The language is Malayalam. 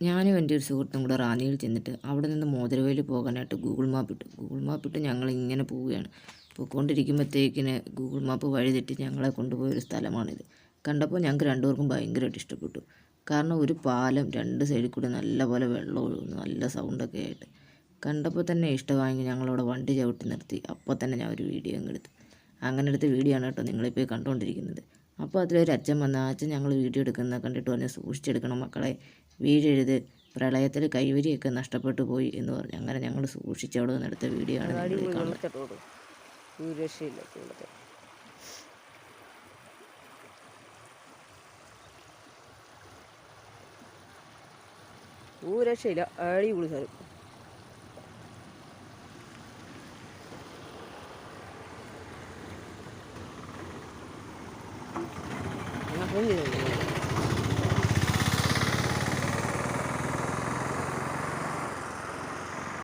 ഞാനും എന്റെ ഒരു സുഹൃത്തും കൂടെ റാന്നിയിൽ ചെന്നിട്ട് അവിടെ നിന്ന് മോതിരവേലി പോകാനായിട്ട് ഗൂഗിൾ മാപ്പ് ഇട്ടു. ഗൂഗിൾ മാപ്പ് ഇട്ട് ഞങ്ങൾ ഇങ്ങനെ പോവുകയാണ്. പോയിക്കൊണ്ടിരിക്കുമ്പോഴത്തേക്കിന് ഗൂഗിൾ മാപ്പ് വഴി തെറ്റി ഞങ്ങളെ കൊണ്ടുപോയ ഒരു സ്ഥലമാണിത്. കണ്ടപ്പോൾ ഞങ്ങൾക്ക് രണ്ടുപേർക്കും ഭയങ്കരമായിട്ട് ഇഷ്ടപ്പെട്ടു. കാരണം ഒരു പാലം രണ്ട് സൈഡിൽ കൂടി നല്ലപോലെ വെള്ളം ഒഴുകുന്നു നല്ല സൗണ്ടൊക്കെ ആയിട്ട്. കണ്ടപ്പോൾ തന്നെ ഇഷ്ടമായി ഞങ്ങളവിടെ വണ്ടി ചവിട്ടി നിർത്തി. അപ്പോൾ തന്നെ ഞാൻ ഒരു വീഡിയോ അങ്ങ് അങ്ങനെ എടുത്ത വീഡിയോ ആണ് കേട്ടോ നിങ്ങളിപ്പോൾ കണ്ടുകൊണ്ടിരിക്കുന്നത്. അപ്പോൾ അതിലൊരു അച്ഛൻ വന്ന ആ അച്ഛൻ ഞങ്ങൾ വീഡിയോ എടുക്കുന്നത് കണ്ടിട്ട് പറഞ്ഞ് സൂക്ഷിച്ചെടുക്കണം മക്കളെ. വീഴരുത് പ്രളയത്തിൽ കൈവരിയൊക്കെ നഷ്ടപ്പെട്ടു പോയി എന്ന് പറഞ്ഞു. അങ്ങനെ ഞങ്ങൾ സൂക്ഷിച്ചവിടെ നിന്നെടുത്ത വീഡിയോ ആണ് ഊരക്ഷയില്ല അടി കാണുന്നത് വെള്ളത്തിട്ടോട് ഒരു